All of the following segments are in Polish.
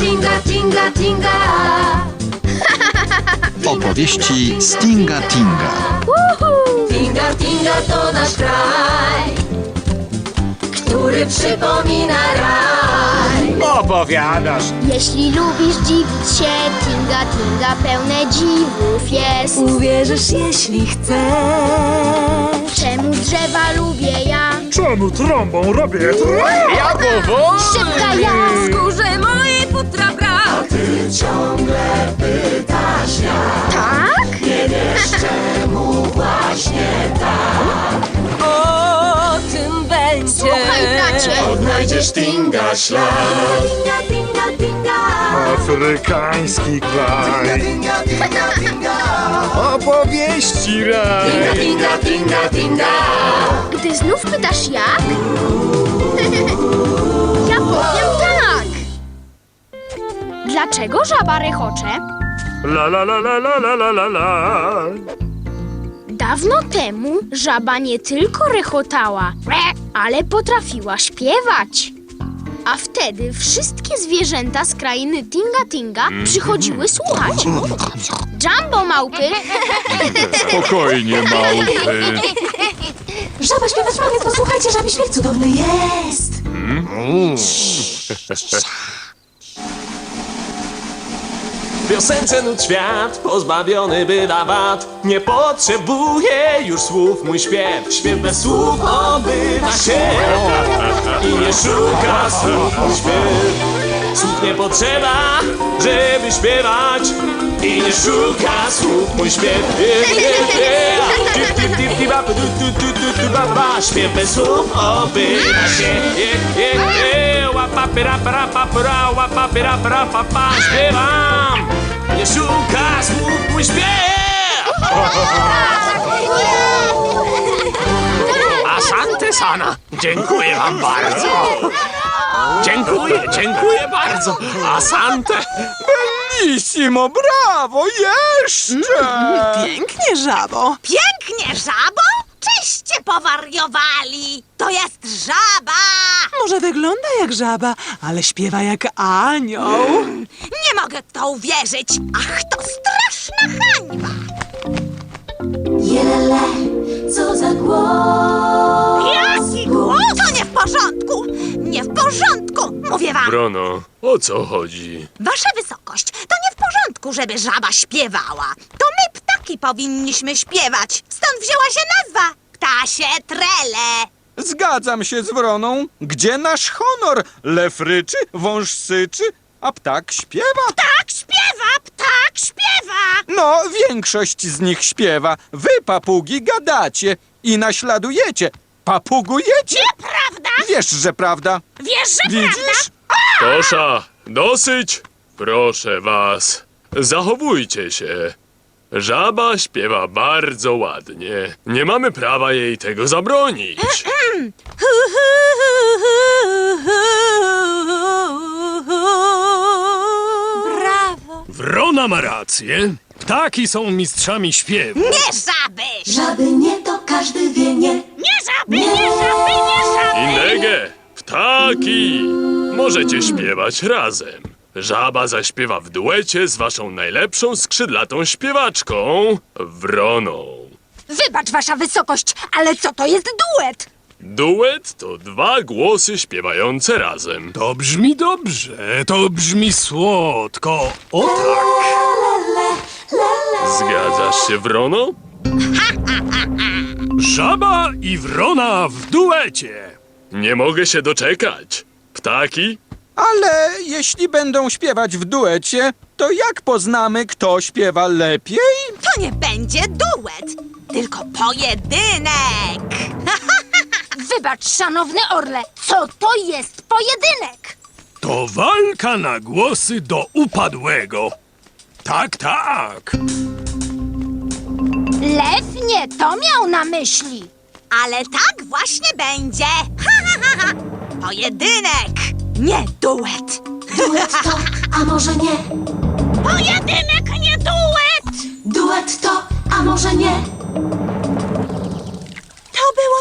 tinga, tinga, tinga. Opowieści Stinga Tinga. Tinga, tinga to nasz kraj, który przypomina raj. Opowiadasz. Jeśli lubisz dziwić się, tinga tinga pełne dziwów jest. Uwierzysz, jeśli chcesz. Czemu drzewa lubię ja? Czemu trąbą robię Ja Szybka ja! Skórze mojej futra brak. A ty ciągle pytasz jak. Tak? Nie wiesz czemu właśnie tak. O tym będzie. Słuchaj, bracie. Odnajdziesz Tinga ślad. Tinga, tinga, tinga. Afrykański kraj. Tinga, tinga, tinga, tinga. Opowieści raj. Tinga, tinga, tinga, tinga. Gdy znów pytasz ja, ja powiem Dlaczego żaba rechocze? La la la la la la la la la. Dawno temu żaba nie tylko rechotała, ale potrafiła śpiewać. A wtedy wszystkie zwierzęta z krainy Tinga Tinga przychodziły słuchać. Jumbo małpy, Spokojnie, małpy. Żaba śpiewać ma, więc posłuchajcie, żaby śpiew cudowny jest piosence nut świat Pozbawiony bywa wad. Nie potrzebuje już słów mój śpiew. Śpiew bez słów odbywa się. I nie szuka słów mój śpiew. Słów nie potrzeba, żeby śpiewać. I nie szuka słów mój śpiew. Śpiew bez słów odbywa się. Śpiewam. Nie szuka słów mój śpiew Asante sana, dziękuję wam bardzo. Dziękuję, dziękuję bardzo. Asante. Bellissimo, brawo, jeszcze! Pięknie, żabo. Pięknie, żabo? Czyście powariowali! To jest żaba! Może wygląda jak żaba, ale śpiewa jak anioł. Nie mogę w to uwierzyć! Ach, to straszna hańba! Jelele, co za głos. Jaki głos! To nie w porządku! Nie w porządku! Mówię wam! Brono, o co chodzi? Wasza wysokość, to nie w porządku, żeby żaba śpiewała. To my, ptaki, powinniśmy śpiewać. Stąd wzięła się nazwa Ptasie Trele. Zgadzam się z Wroną. Gdzie nasz honor? Lew ryczy, wąż syczy, a ptak śpiewa. Tak śpiewa, ptak śpiewa! No, większość z nich śpiewa. Wy, papugi, gadacie i naśladujecie. Papugujecie? Prawda? Wiesz, że prawda. Wiesz, że prawda? Widzisz? Tosza, dosyć. Proszę was, zachowujcie się. Żaba śpiewa bardzo ładnie. Nie mamy prawa jej tego zabronić. Wrona ma rację. Ptaki są mistrzami śpiewu. Nie żaby! Żaby nie to każdy wie, nie. Nie żaby, nie żaby, nie żaby! Indege, ptaki, możecie śpiewać razem. Żaba zaśpiewa w duecie z waszą najlepszą skrzydlatą śpiewaczką, Wroną. Wybacz, wasza wysokość, ale co to jest duet? Duet to dwa głosy śpiewające razem. To brzmi dobrze, to brzmi słodko. O tak. Zgadzasz się, Wrono? Żaba i wrona w duecie. Nie mogę się doczekać. Ptaki, Ale jeśli będą śpiewać w duecie, to jak poznamy, kto śpiewa lepiej? To nie będzie duet, tylko pojedynek! Wybacz, szanowny orle, co to jest pojedynek? To walka na głosy do upadłego. Tak, tak. Lew nie to miał na myśli. Ale tak właśnie będzie! Ha, ha, ha, ha. Pojedynek, nie duet! Duet to, a może nie. Pojedynek, nie duet! Duet to, a może nie.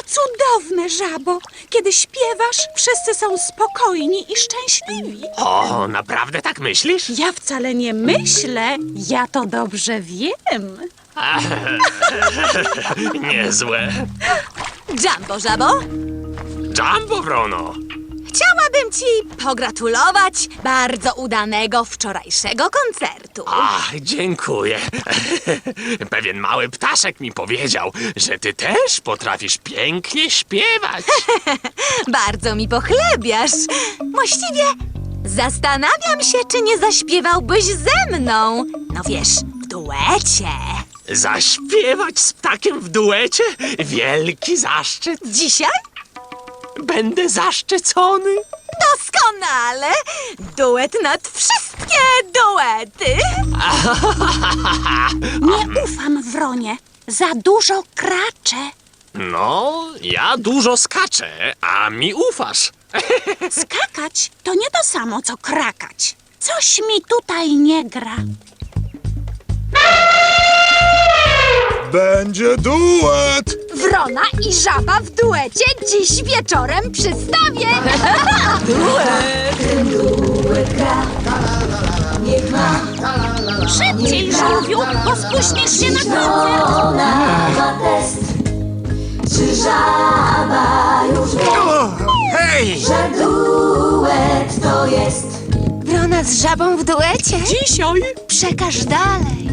Cudowne, żabo. Kiedy śpiewasz, wszyscy są spokojni i szczęśliwi. O, naprawdę tak myślisz? Ja wcale nie myślę, ja to dobrze wiem. Niezłe. Jumbo, żabo, Jumbo, Wrono. Chciałabym ci pogratulować bardzo udanego wczorajszego koncertu. Ach, dziękuję. Pewien mały ptaszek mi powiedział, że ty też potrafisz pięknie śpiewać. Bardzo mi pochlebiasz. Właściwie zastanawiam się, czy nie zaśpiewałbyś ze mną. No wiesz, w duecie. Zaśpiewać z ptakiem w duecie? Wielki zaszczyt. Dzisiaj? Będę zaszczycony. Doskonale! Duet nad wszystkie duety! Nie ufam Wronie. Za dużo kracze. No, ja dużo skaczę, a mi ufasz. Skakać to nie to samo, co krakać. Coś mi tutaj nie gra. Będzie duet! Wrona i żaba w duecie dziś wieczorem przystawię. Szybciej, żółwiu, bo spóźnisz się na koncert. Żaba już wie, Hej! że duet to jest? Wrona z żabą w duecie? Dzisiaj Przekaż dalej.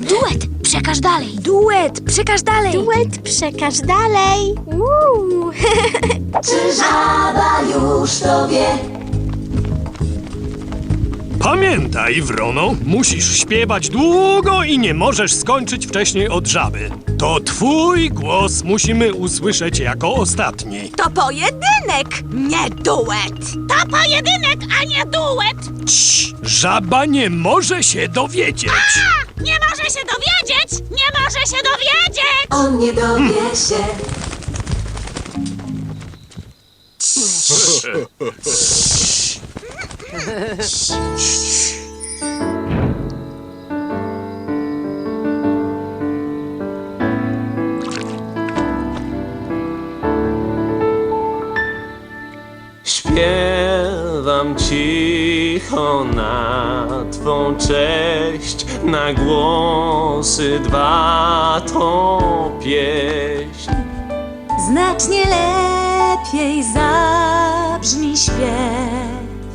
Duet, przekaż dalej. Duet, przekaż dalej. Duet, przekaż dalej. Uuu. Czy żaba już to wie? Pamiętaj, Wrono, musisz śpiewać długo i nie możesz skończyć wcześniej od żaby. To twój głos musimy usłyszeć jako ostatni. To pojedynek, nie duet! To pojedynek, a nie duet! Cii, żaba nie może się dowiedzieć. Nie może się dowiedzieć! Nie może się dowiedzieć! On nie dowie się. Śpiewam cicho na twą cześć, na głosy dwa to pieśń. Znacznie lepiej zabrzmi śpiew,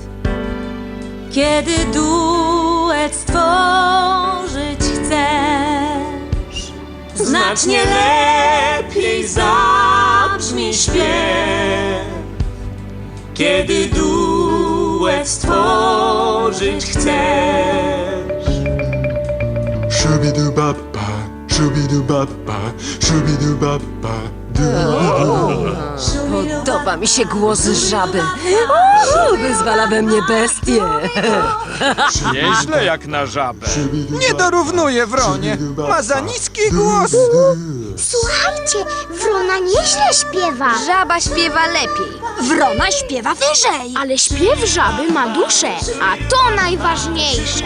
kiedy duet stworzyć chcesz. Znacznie lepiej zabrzmi śpiew, Kiedy duet stworzyć chcesz. Shubidubaba, shubidubaba, shubidubaba, Podoba mi się głos żaby. O, wyzwala we mnie bestię. Nieźle jak na żabę. Nie dorównuje Wronie. Ma za niski głos. Słuchajcie, Wrona nieźle śpiewa. Żaba śpiewa lepiej. Wrona śpiewa wyżej. Ale śpiew żaby ma duszę, a to najważniejsze.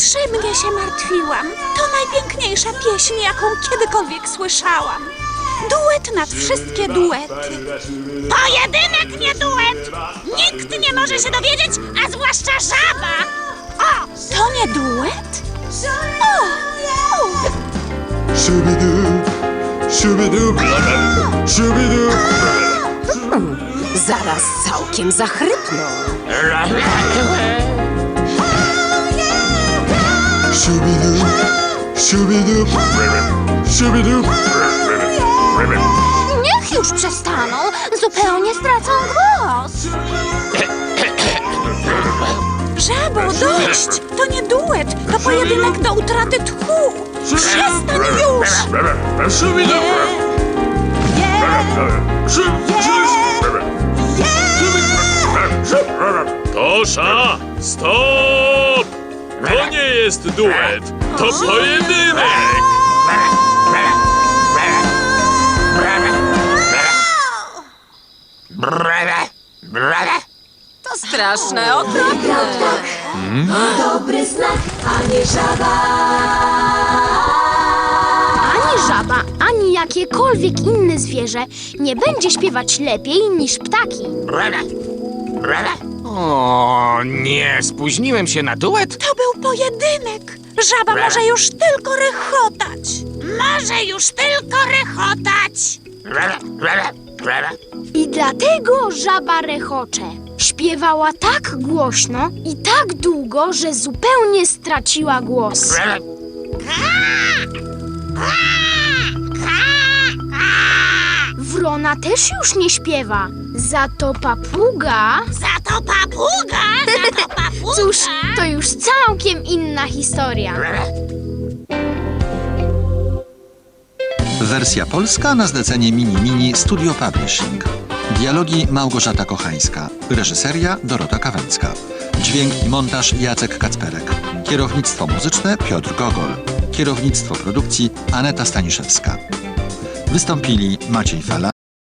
Niepotrzebnie się martwiłam. To najpiękniejsza pieśń, jaką kiedykolwiek słyszałam. Duet nad wszystkie duety. Pojedynek, nie duet! Nikt nie może się dowiedzieć, a zwłaszcza żaba! O! To nie duet? O! o. shubidoo. Zaraz całkiem zachrypną. Shubidoo, shubidoo, shubidoo. Niech już przestaną, zupełnie stracą głos. Żabo, dość! To nie duet, to pojedynek do utraty tchu. Przestań już! Tosza, stop! To nie jest duet, to pojedynek! To straszne, okropne. Dobry znak, a nie żaba. Ani żaba, ani jakiekolwiek inne zwierzę nie będzie śpiewać lepiej niż ptaki. O, nie, spóźniłem się na duet? To był pojedynek. Żaba może już tylko rechotać. Może już tylko rechotać. I dlatego żaba rechocze. Śpiewała tak głośno i tak długo, że zupełnie straciła głos. Wrona też już nie śpiewa. Za to papuga. Za to papuga, za to papuga. Cóż, to już całkiem inna historia. Wersja polska na zlecenie Mini Mini Studio Publishing. Dialogi Małgorzata Kochańska. Reżyseria Dorota Kawęcka. Dźwięk i montaż Jacek Kacperek. Kierownictwo muzyczne Piotr Gogol. Kierownictwo produkcji Aneta Staniszewska. Wystąpili Maciej Fala.